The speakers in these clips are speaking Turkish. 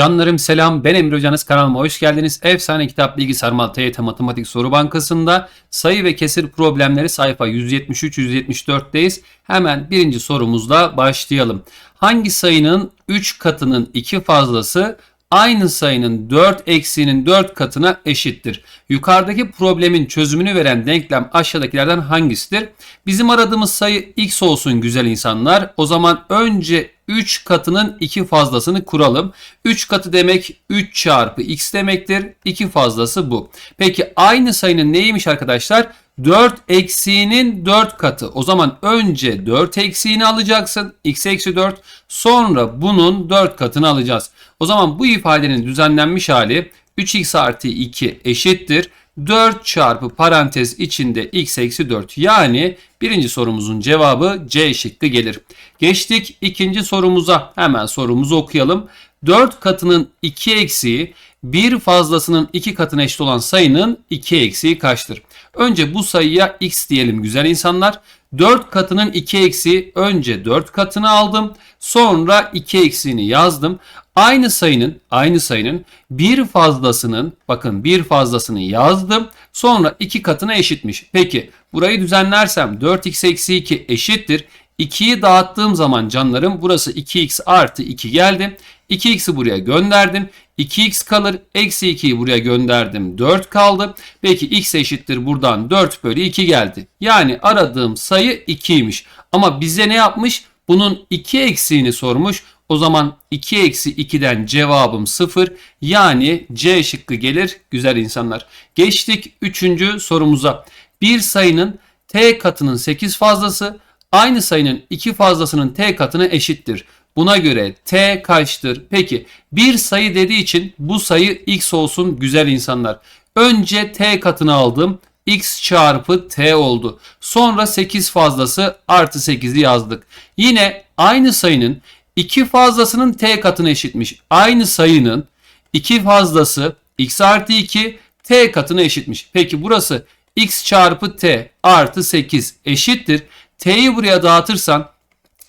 Canlarım selam ben Emre Hocanız kanalıma hoş geldiniz. Efsane Kitap Bilgi Sarmal TYT Matematik Soru Bankası'nda sayı ve kesir problemleri sayfa 173-174'teyiz. Hemen birinci sorumuzla başlayalım. Hangi sayının 3 katının 2 fazlası aynı sayının 4 eksiğinin 4 katına eşittir? Yukarıdaki problemin çözümünü veren denklem aşağıdakilerden hangisidir? Bizim aradığımız sayı x olsun güzel insanlar. O zaman önce 3 katının 2 fazlasını kuralım. 3 katı demek 3 çarpı x demektir. 2 fazlası bu. Peki aynı sayının neymiş arkadaşlar? 4 eksiğinin 4 katı. O zaman önce 4 eksiğini alacaksın. x eksi 4. Sonra bunun 4 katını alacağız. O zaman bu ifadenin düzenlenmiş hali 3x artı 2 eşittir. 4 çarpı parantez içinde x eksi 4. Yani birinci sorumuzun cevabı C şıkkı gelir. Geçtik ikinci sorumuza. Hemen sorumuzu okuyalım. 4 katının 2 eksiği bir fazlasının 2 katına eşit olan sayının 2 eksiği kaçtır? Önce bu sayıya x diyelim güzel insanlar. 4 katının 2 eksiği önce 4 katını aldım. Sonra 2 eksiğini yazdım. Aynı sayının aynı sayının bir fazlasının bakın bir fazlasını yazdım. Sonra 2 katına eşitmiş. Peki burayı düzenlersem 4x eksi 2 eşittir. 2'yi dağıttığım zaman canlarım burası 2x artı 2 geldi. 2x'i buraya gönderdim. 2x kalır. Eksi 2'yi buraya gönderdim. 4 kaldı. Peki x eşittir buradan 4 bölü 2 geldi. Yani aradığım sayı 2'ymiş. Ama bize ne yapmış? Bunun 2 eksiğini sormuş. O zaman 2 eksi 2'den cevabım 0. Yani C şıkkı gelir güzel insanlar. Geçtik 3. sorumuza. Bir sayının t katının 8 fazlası aynı sayının 2 fazlasının t katına eşittir. Buna göre t kaçtır? Peki bir sayı dediği için bu sayı x olsun güzel insanlar. Önce t katını aldım. x çarpı t oldu. Sonra 8 fazlası artı 8'i yazdık. Yine aynı sayının 2 fazlasının t katına eşitmiş. Aynı sayının 2 fazlası x artı 2 t katına eşitmiş. Peki burası x çarpı t artı 8 eşittir. T'yi buraya dağıtırsan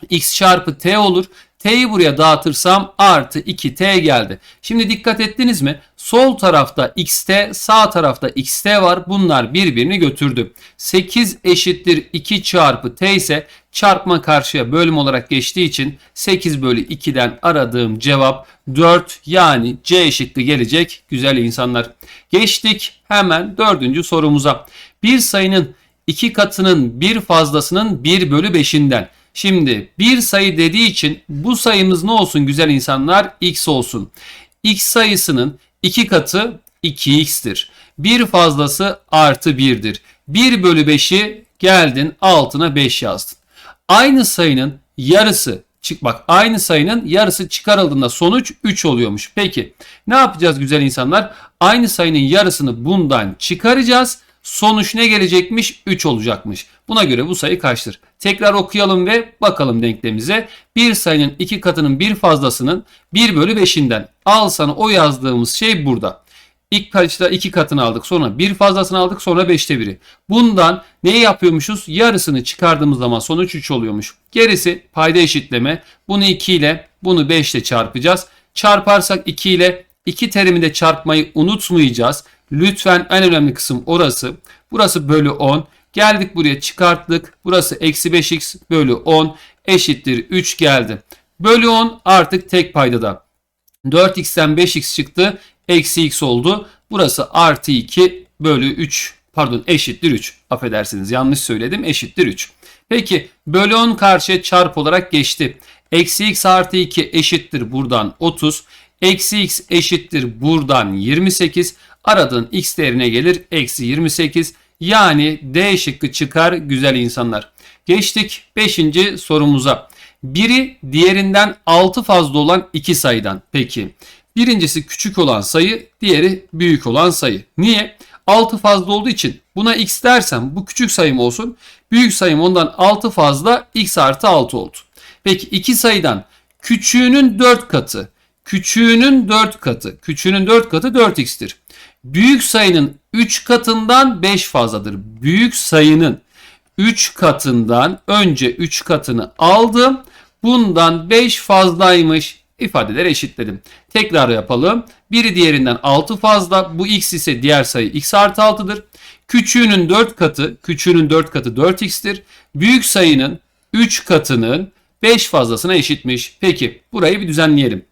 x çarpı t olur. T'yi buraya dağıtırsam artı 2t geldi. Şimdi dikkat ettiniz mi? Sol tarafta xt, sağ tarafta xt var. Bunlar birbirini götürdü. 8 eşittir 2 çarpı t ise çarpma karşıya bölüm olarak geçtiği için 8 bölü 2'den aradığım cevap 4 yani C şıkkı gelecek güzel insanlar. Geçtik hemen dördüncü sorumuza. Bir sayının iki katının bir fazlasının 1 bölü 5'inden Şimdi bir sayı dediği için bu sayımız ne olsun güzel insanlar? X olsun. X sayısının iki katı 2x'tir. Bir fazlası artı 1'dir. 1 bölü 5'i geldin altına 5 yazdın. Aynı sayının yarısı çık bak aynı sayının yarısı çıkarıldığında sonuç 3 oluyormuş. Peki ne yapacağız güzel insanlar? Aynı sayının yarısını bundan çıkaracağız. Sonuç ne gelecekmiş? 3 olacakmış. Buna göre bu sayı kaçtır? Tekrar okuyalım ve bakalım denklemimize. Bir sayının iki katının bir fazlasının 1 bölü 5'inden. Al sana o yazdığımız şey burada. İlk başta iki katını aldık. Sonra bir fazlasını aldık. Sonra 5'te biri. Bundan ne yapıyormuşuz? Yarısını çıkardığımız zaman sonuç 3 oluyormuş. Gerisi payda eşitleme. Bunu 2 ile bunu 5 ile çarpacağız. Çarparsak 2 ile 2 terimi de çarpmayı unutmayacağız. Lütfen en önemli kısım orası. Burası bölü 10. Geldik buraya çıkarttık. Burası eksi 5x bölü 10 eşittir 3 geldi. Bölü 10 artık tek paydada. 4x'ten 5x çıktı. Eksi x oldu. Burası artı 2 bölü 3 pardon eşittir 3. Affedersiniz yanlış söyledim eşittir 3. Peki bölü 10 karşıya çarp olarak geçti. Eksi x artı 2 eşittir buradan 30. Eksi x eşittir buradan 28. Aradığın x değerine gelir. Eksi 28. Yani D şıkkı çıkar güzel insanlar. Geçtik 5. sorumuza. Biri diğerinden 6 fazla olan iki sayıdan. Peki birincisi küçük olan sayı diğeri büyük olan sayı. Niye? 6 fazla olduğu için buna x dersem bu küçük sayım olsun. Büyük sayım ondan 6 fazla x artı 6 oldu. Peki iki sayıdan küçüğünün 4 katı küçüğünün 4 katı. Küçüğünün 4 katı 4x'tir. Büyük sayının 3 katından 5 fazladır. Büyük sayının 3 katından önce 3 katını aldım. Bundan 5 fazlaymış. ifadeleri eşitledim. Tekrar yapalım. Biri diğerinden 6 fazla. Bu x ise diğer sayı x artı 6'dır. Küçüğünün 4 katı, küçüğünün 4 katı 4x'tir. Büyük sayının 3 katının 5 fazlasına eşitmiş. Peki burayı bir düzenleyelim.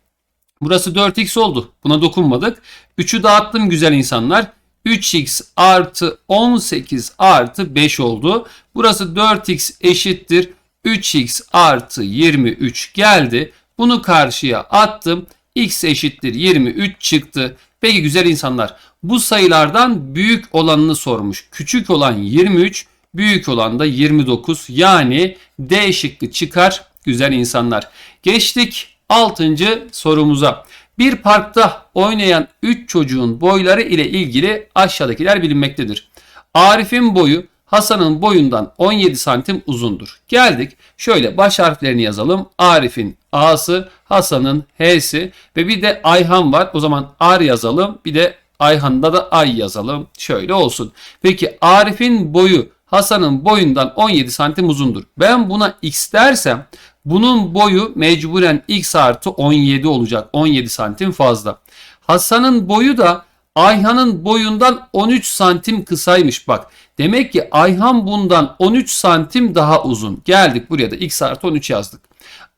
Burası 4x oldu. Buna dokunmadık. 3'ü dağıttım güzel insanlar. 3x artı 18 artı 5 oldu. Burası 4x eşittir. 3x artı 23 geldi. Bunu karşıya attım. x eşittir 23 çıktı. Peki güzel insanlar bu sayılardan büyük olanını sormuş. Küçük olan 23, büyük olan da 29. Yani D şıkkı çıkar güzel insanlar. Geçtik 6. sorumuza. Bir parkta oynayan 3 çocuğun boyları ile ilgili aşağıdakiler bilinmektedir. Arif'in boyu Hasan'ın boyundan 17 santim uzundur. Geldik şöyle baş harflerini yazalım. Arif'in A'sı, Hasan'ın H'si ve bir de Ayhan var. O zaman Ar yazalım. Bir de Ayhan'da da Ay yazalım. Şöyle olsun. Peki Arif'in boyu Hasan'ın boyundan 17 santim uzundur. Ben buna x dersem bunun boyu mecburen x artı 17 olacak. 17 santim fazla. Hasan'ın boyu da Ayhan'ın boyundan 13 santim kısaymış bak. Demek ki Ayhan bundan 13 santim daha uzun. Geldik buraya da x artı 13 yazdık.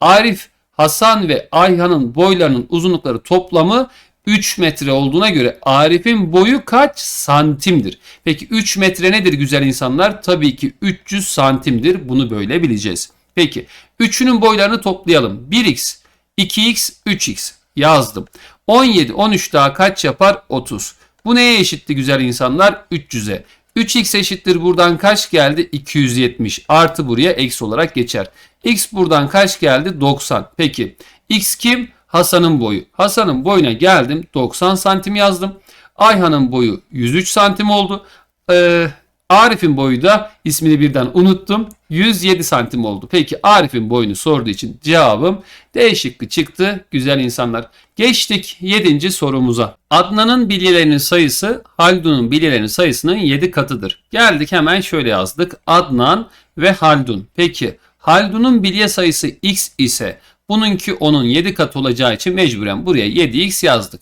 Arif, Hasan ve Ayhan'ın boylarının uzunlukları toplamı 3 metre olduğuna göre Arif'in boyu kaç santimdir? Peki 3 metre nedir güzel insanlar? Tabii ki 300 santimdir. Bunu böyle bileceğiz. Peki üçünün boylarını toplayalım. 1x, 2x, 3x yazdım. 17, 13 daha kaç yapar? 30. Bu neye eşitti güzel insanlar? 300'e. 3x eşittir buradan kaç geldi? 270 artı buraya eksi olarak geçer. x buradan kaç geldi? 90. Peki x kim? Hasan'ın boyu. Hasan'ın boyuna geldim 90 santim yazdım. Ayhan'ın boyu 103 santim oldu. Ee, Arif'in boyu da ismini birden unuttum. 107 santim oldu. Peki Arif'in boyunu sorduğu için cevabım D şıkkı çıktı. Güzel insanlar. Geçtik 7. sorumuza. Adnan'ın bilyelerinin sayısı Haldun'un bilyelerinin sayısının 7 katıdır. Geldik hemen şöyle yazdık. Adnan ve Haldun. Peki Haldun'un bilye sayısı x ise bununki onun 7 katı olacağı için mecburen buraya 7x yazdık.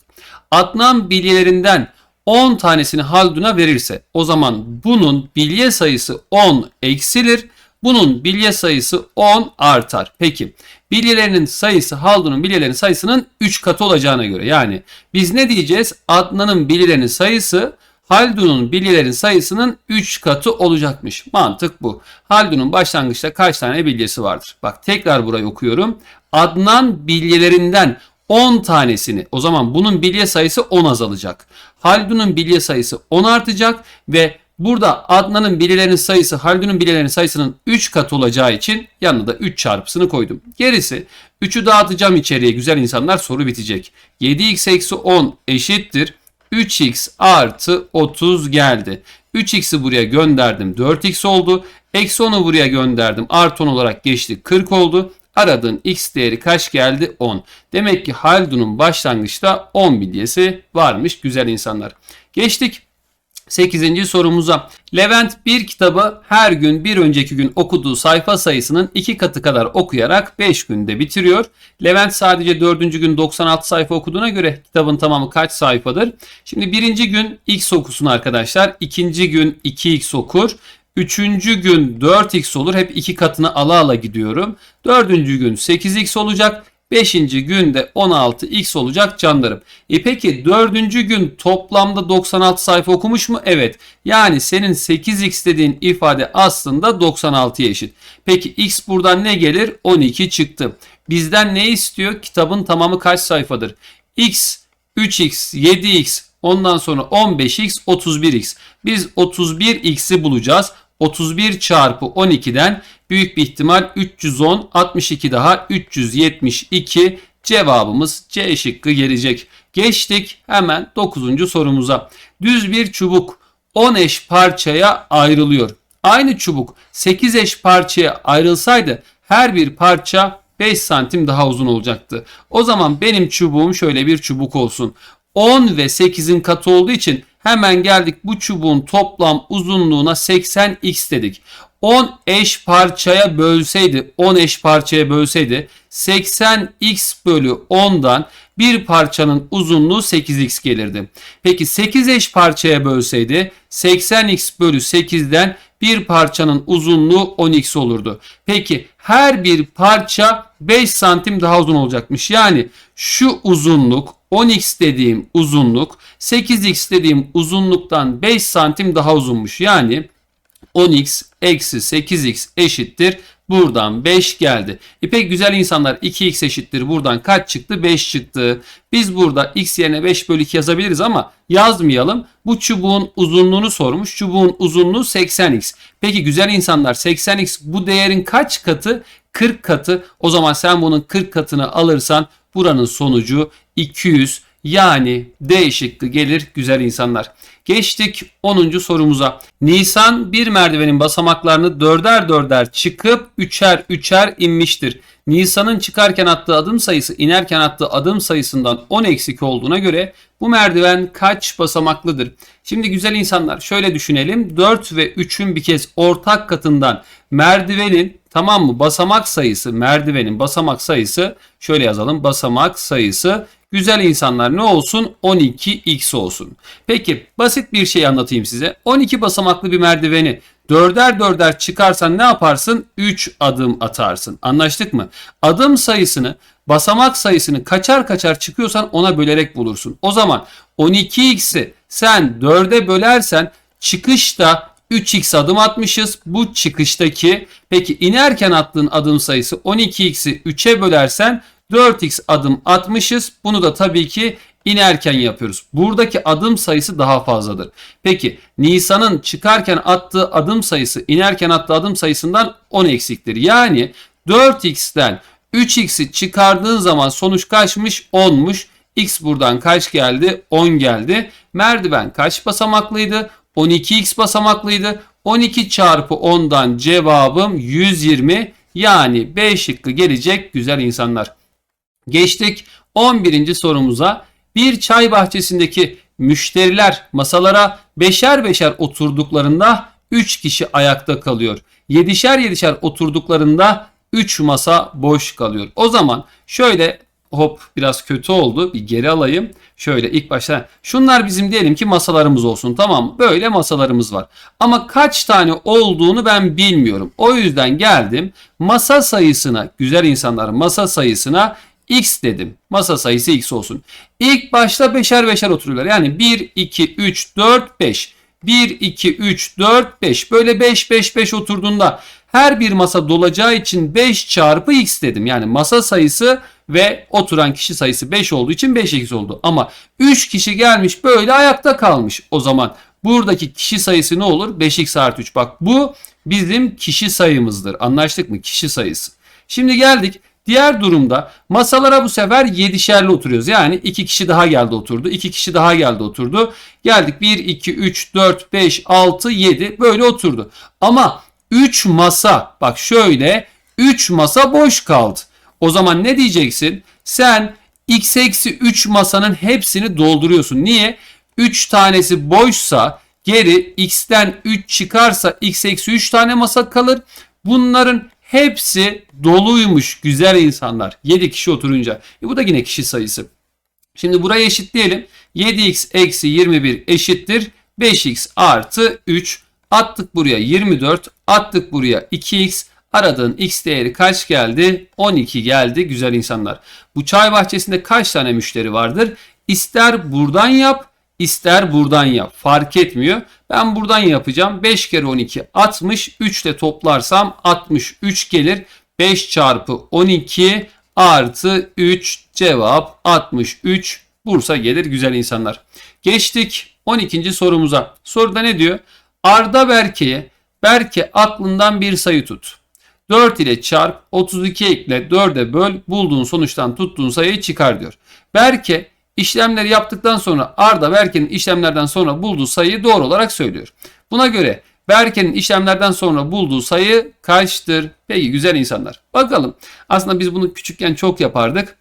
Adnan bilyelerinden 10 tanesini Haldun'a verirse o zaman bunun bilye sayısı 10 eksilir. Bunun bilye sayısı 10 artar. Peki bilyelerinin sayısı Haldun'un bilyelerinin sayısının 3 katı olacağına göre yani biz ne diyeceğiz? Adnan'ın bilyelerinin sayısı Haldun'un bilyelerin sayısının 3 katı olacakmış. Mantık bu. Haldun'un başlangıçta kaç tane bilyesi vardır? Bak tekrar burayı okuyorum. Adnan bilyelerinden 10 tanesini o zaman bunun bilye sayısı 10 azalacak. Haldun'un bilye sayısı 10 artacak ve burada Adnan'ın bilyelerinin sayısı Haldun'un bilyelerinin sayısının 3 katı olacağı için yanına da 3 çarpısını koydum. Gerisi 3'ü dağıtacağım içeriye güzel insanlar soru bitecek. 7x eksi 10 eşittir. 3x artı 30 geldi. 3x'i buraya gönderdim 4x oldu. Eksi 10'u buraya gönderdim. Artı 10 olarak geçti 40 oldu. Aradığın x değeri kaç geldi? 10. Demek ki Haldun'un başlangıçta 10 bilyesi varmış güzel insanlar. Geçtik 8. sorumuza. Levent bir kitabı her gün bir önceki gün okuduğu sayfa sayısının 2 katı kadar okuyarak 5 günde bitiriyor. Levent sadece 4. gün 96 sayfa okuduğuna göre kitabın tamamı kaç sayfadır? Şimdi birinci gün x okusun arkadaşlar. ikinci gün 2x okur. Üçüncü gün 4x olur. Hep iki katını ala ala gidiyorum. Dördüncü gün 8x olacak. Beşinci günde 16x olacak canlarım. E peki dördüncü gün toplamda 96 sayfa okumuş mu? Evet. Yani senin 8x dediğin ifade aslında 96'ya eşit. Peki x buradan ne gelir? 12 çıktı. Bizden ne istiyor? Kitabın tamamı kaç sayfadır? x, 3x, 7x, ondan sonra 15x, 31x. Biz 31x'i bulacağız. 31 çarpı 12'den büyük bir ihtimal 310, 62 daha 372 cevabımız C şıkkı gelecek. Geçtik hemen 9. sorumuza. Düz bir çubuk 10 eş parçaya ayrılıyor. Aynı çubuk 8 eş parçaya ayrılsaydı her bir parça 5 santim daha uzun olacaktı. O zaman benim çubuğum şöyle bir çubuk olsun. 10 ve 8'in katı olduğu için hemen geldik bu çubuğun toplam uzunluğuna 80x dedik. 10 eş parçaya bölseydi, 10 eş parçaya bölseydi 80x bölü 10'dan bir parçanın uzunluğu 8x gelirdi. Peki 8 eş parçaya bölseydi 80x bölü 8'den bir parçanın uzunluğu 10x olurdu. Peki her bir parça 5 santim daha uzun olacakmış. Yani şu uzunluk 10x dediğim uzunluk 8x dediğim uzunluktan 5 santim daha uzunmuş. Yani 10x eksi 8x eşittir. Buradan 5 geldi. İpek güzel insanlar 2x eşittir. Buradan kaç çıktı? 5 çıktı. Biz burada x yerine 5 bölü 2 yazabiliriz ama yazmayalım. Bu çubuğun uzunluğunu sormuş. Çubuğun uzunluğu 80x. Peki güzel insanlar 80x bu değerin kaç katı? 40 katı. O zaman sen bunun 40 katını alırsan buranın sonucu 200 yani D şıkkı gelir güzel insanlar. Geçtik 10. sorumuza. Nisan bir merdivenin basamaklarını dörder dörder çıkıp üçer üçer inmiştir. Nisan'ın çıkarken attığı adım sayısı inerken attığı adım sayısından 10 eksik olduğuna göre bu merdiven kaç basamaklıdır? Şimdi güzel insanlar şöyle düşünelim. 4 ve 3'ün bir kez ortak katından merdivenin tamam mı basamak sayısı merdivenin basamak sayısı şöyle yazalım basamak sayısı Güzel insanlar ne olsun? 12x olsun. Peki basit bir şey anlatayım size. 12 basamaklı bir merdiveni dörder dörder çıkarsan ne yaparsın? 3 adım atarsın. Anlaştık mı? Adım sayısını basamak sayısını kaçar kaçar çıkıyorsan ona bölerek bulursun. O zaman 12x'i sen 4'e bölersen çıkışta 3x adım atmışız. Bu çıkıştaki peki inerken attığın adım sayısı 12x'i 3'e bölersen 4x adım atmışız. Bunu da tabii ki inerken yapıyoruz. Buradaki adım sayısı daha fazladır. Peki Nisan'ın çıkarken attığı adım sayısı inerken attığı adım sayısından 10 eksiktir. Yani 4x'ten 3x'i çıkardığın zaman sonuç kaçmış? 10'muş. X buradan kaç geldi? 10 geldi. Merdiven kaç basamaklıydı? 12x basamaklıydı. 12 çarpı 10'dan cevabım 120. Yani B şıkkı gelecek güzel insanlar. Geçtik 11. sorumuza. Bir çay bahçesindeki müşteriler masalara beşer beşer oturduklarında 3 kişi ayakta kalıyor. Yedişer yedişer oturduklarında 3 masa boş kalıyor. O zaman şöyle hop biraz kötü oldu. Bir geri alayım. Şöyle ilk başta şunlar bizim diyelim ki masalarımız olsun tamam Böyle masalarımız var. Ama kaç tane olduğunu ben bilmiyorum. O yüzden geldim masa sayısına güzel insanlar masa sayısına x dedim. Masa sayısı x olsun. İlk başta beşer beşer oturuyorlar. Yani 1, 2, 3, 4, 5. 1, 2, 3, 4, 5. Böyle 5, 5, 5 oturduğunda her bir masa dolacağı için 5 çarpı x dedim. Yani masa sayısı ve oturan kişi sayısı 5 olduğu için 5x oldu. Ama 3 kişi gelmiş böyle ayakta kalmış. O zaman buradaki kişi sayısı ne olur? 5x artı 3. Bak bu bizim kişi sayımızdır. Anlaştık mı? Kişi sayısı. Şimdi geldik Diğer durumda masalara bu sefer yedişerli oturuyoruz. Yani iki kişi daha geldi oturdu. iki kişi daha geldi oturdu. Geldik 1, 2, 3, 4, 5, 6, 7 böyle oturdu. Ama 3 masa bak şöyle 3 masa boş kaldı. O zaman ne diyeceksin? Sen x eksi 3 masanın hepsini dolduruyorsun. Niye? 3 tanesi boşsa geri x'ten 3 çıkarsa x eksi 3 tane masa kalır. Bunların Hepsi doluymuş güzel insanlar. 7 kişi oturunca. E bu da yine kişi sayısı. Şimdi burayı eşitleyelim. 7x eksi 21 eşittir. 5x artı 3. Attık buraya 24. Attık buraya 2x. Aradığın x değeri kaç geldi? 12 geldi güzel insanlar. Bu çay bahçesinde kaç tane müşteri vardır? İster buradan yap İster buradan yap. Fark etmiyor. Ben buradan yapacağım. 5 kere 12 60. 3 ile toplarsam 63 gelir. 5 çarpı 12 artı 3 cevap 63 Bursa gelir güzel insanlar. Geçtik 12. sorumuza. Soruda ne diyor? Arda Berke'ye Berke aklından bir sayı tut. 4 ile çarp 32 ekle 4'e böl bulduğun sonuçtan tuttuğun sayıyı çıkar diyor. Berke işlemleri yaptıktan sonra Arda Berke'nin işlemlerden sonra bulduğu sayıyı doğru olarak söylüyor. Buna göre Berke'nin işlemlerden sonra bulduğu sayı kaçtır? Peki güzel insanlar. Bakalım. Aslında biz bunu küçükken çok yapardık.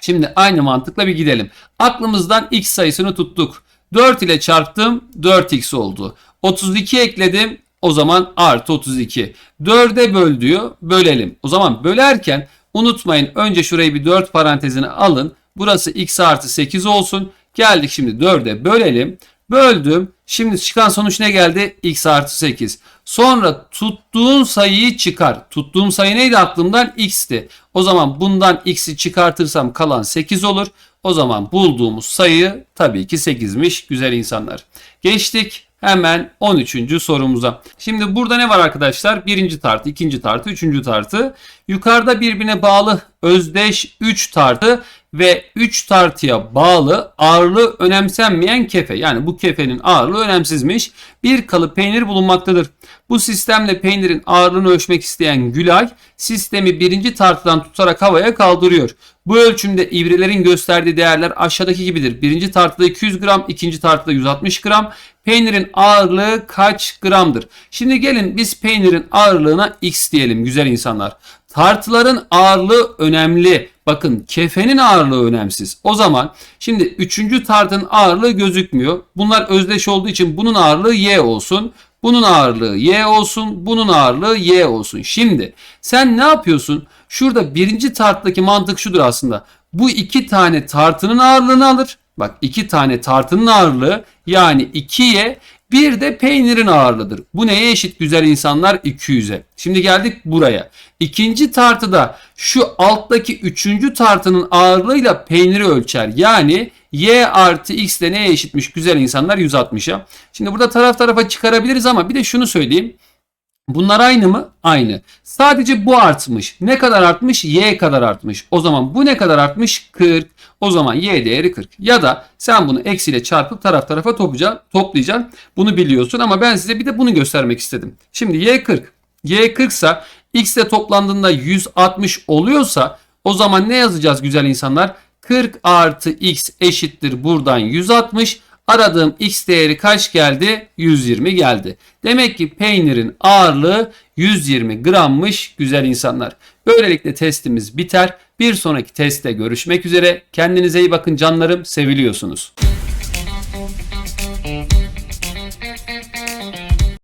Şimdi aynı mantıkla bir gidelim. Aklımızdan x sayısını tuttuk. 4 ile çarptım 4x oldu. 32 ekledim O zaman artı 32. 4'e böl diyor. Bölelim. O zaman bölerken unutmayın önce şurayı bir 4 parantezine alın. Burası x artı 8 olsun. Geldik şimdi 4'e bölelim. Böldüm. Şimdi çıkan sonuç ne geldi? x artı 8. Sonra tuttuğun sayıyı çıkar. Tuttuğum sayı neydi aklımdan? x'ti. O zaman bundan x'i çıkartırsam kalan 8 olur. O zaman bulduğumuz sayı tabii ki 8'miş güzel insanlar. Geçtik hemen 13. sorumuza. Şimdi burada ne var arkadaşlar? Birinci tartı, ikinci tartı, üçüncü tartı. Yukarıda birbirine bağlı özdeş 3 tartı ve 3 tartıya bağlı ağırlığı önemsenmeyen kefe. Yani bu kefenin ağırlığı önemsizmiş. Bir kalıp peynir bulunmaktadır. Bu sistemle peynirin ağırlığını ölçmek isteyen Gülay sistemi birinci tartıdan tutarak havaya kaldırıyor. Bu ölçümde ibrelerin gösterdiği değerler aşağıdaki gibidir. Birinci tartıda 200 gram, ikinci tartıda 160 gram. Peynirin ağırlığı kaç gramdır? Şimdi gelin biz peynirin ağırlığına x diyelim güzel insanlar. Tartıların ağırlığı önemli. Bakın kefenin ağırlığı önemsiz. O zaman şimdi üçüncü tartının ağırlığı gözükmüyor. Bunlar özdeş olduğu için bunun ağırlığı y olsun. Bunun ağırlığı y olsun. Bunun ağırlığı y olsun. Şimdi sen ne yapıyorsun? Şurada birinci tarttaki mantık şudur aslında. Bu iki tane tartının ağırlığını alır. Bak iki tane tartının ağırlığı yani 2'ye bir de peynirin ağırlığıdır. Bu neye eşit güzel insanlar? 200'e. Şimdi geldik buraya. İkinci tartıda şu alttaki üçüncü tartının ağırlığıyla peyniri ölçer. Yani y artı x de neye eşitmiş güzel insanlar? 160'a. Şimdi burada taraf tarafa çıkarabiliriz ama bir de şunu söyleyeyim. Bunlar aynı mı? Aynı. Sadece bu artmış. Ne kadar artmış? Y kadar artmış. O zaman bu ne kadar artmış? 40. O zaman Y değeri 40. Ya da sen bunu eksiyle çarpıp taraf tarafa toplayacaksın. Bunu biliyorsun ama ben size bir de bunu göstermek istedim. Şimdi Y 40. Y 40 ise X ile toplandığında 160 oluyorsa o zaman ne yazacağız güzel insanlar? 40 artı X eşittir buradan 160. Aradığım x değeri kaç geldi? 120 geldi. Demek ki peynirin ağırlığı 120 grammış güzel insanlar. Böylelikle testimiz biter. Bir sonraki testte görüşmek üzere. Kendinize iyi bakın canlarım. Seviliyorsunuz.